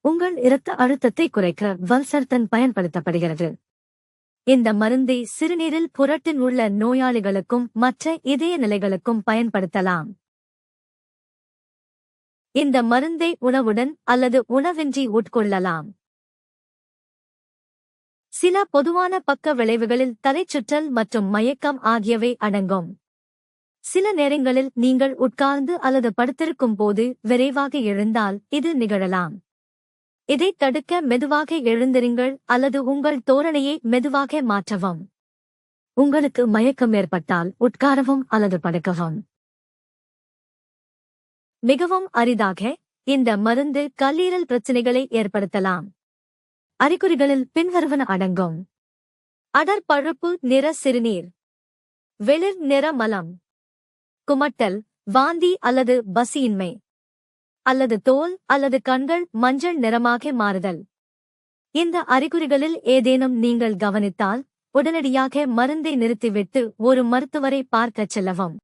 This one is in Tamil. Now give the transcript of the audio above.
உங்கள் இரத்த அழுத்தத்தை குறைக்க வல்சர்தன் பயன்படுத்தப்படுகிறது. இந்த மருந்தை சிறுநீரில் புரட்டின் உள்ள நோயாளிகளுக்கும் மற்ற இதய நிலைகளுக்கும் பயன்படுத்தலாம். இந்த மருந்தை உணவுடன் அல்லது உணவின்றி உட்கொள்ளலாம். சில பொதுவான பக்க விளைவுகளில் தலைச்சுற்றல் மற்றும் மயக்கம் ஆகியவை அடங்கும். சில நேரங்களில் நீங்கள் உட்கார்ந்து அல்லது படுத்திருக்கும் போது விரைவாக எழுந்தால் இது நிகழலாம். இதைத் தடுக்க மெதுவாக எழுந்திருங்கள் அல்லது உங்கள் தோரணையை மெதுவாக மாற்றவும். உங்களுக்கு மயக்கம் ஏற்பட்டால் உட்காரவும் அல்லது படுக்கவும். மிகவும் அரிதாக இந்த மருந்து கல்லீரல் பிரச்சினைகளை ஏற்படுத்தலாம். அறிகுறிகளில் பின்வருவன அடங்கும். அடர் பழுப்பு நிற சிறுநீர். வெளிர் நிற மலம். குமட்டல் வாந்தி அல்லது பசியின்மை. அல்லது தோல் அல்லது கண்கள் மஞ்சள் நிறமாக மாறுதல். இந்த அறிகுறிகளில் ஏதேனும் நீங்கள் கவனித்தால் உடனடியாக மருந்தை நிறுத்திவிட்டு ஒரு மருத்துவரை பார்க்கச் செல்லவும்.